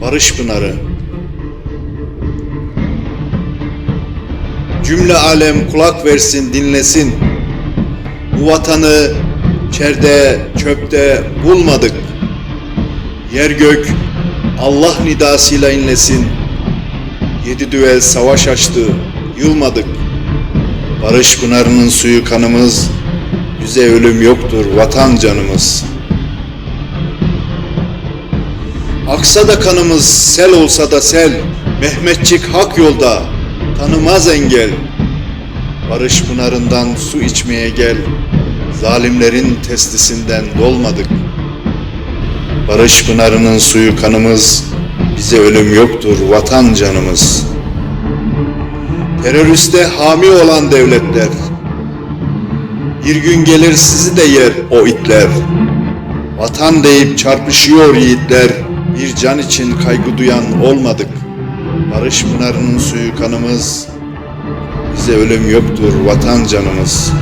Barış Pınarı. Cümle alem kulak versin dinlesin. Bu vatanı çerde çöpte bulmadık. Yer gök Allah nidasıyla inlesin. Yedi düvel savaş açtı yılmadık. Barış Pınarı'nın suyu kanımız. Bize ölüm yoktur vatan canımız Aksa da kanımız sel olsa da sel Mehmetçik hak yolda tanımaz engel. Barış pınarından su içmeye gel Zalimlerin testisinden dolmadık. Barış pınarının suyu kanımız Bize ölüm yoktur vatan canımız. Teröriste hami olan devletler Bir gün gelir sizi de yer o itler. Vatan deyip çarpışıyor yiğitler Bir can için kaygı duyan olmadık. Barış pınarının suyu kanımız Bize ölüm yoktur vatan canımız.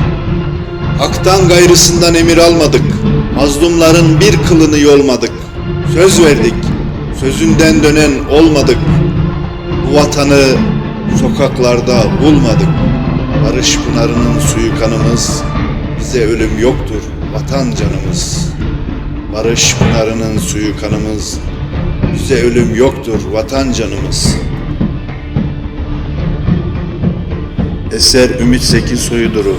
Hak'tan gayrısından emir almadık Mazlumların bir kılını yolmadık. Söz verdik Sözünden dönen olmadık. Bu vatanı sokaklarda bulmadık. Barış pınarının suyu kanımız Bize ölüm yoktur vatan canımız. Barış pınarının suyu kanımız Bize ölüm yoktur vatan canımız. Eser Ümit Zeki Soyuduru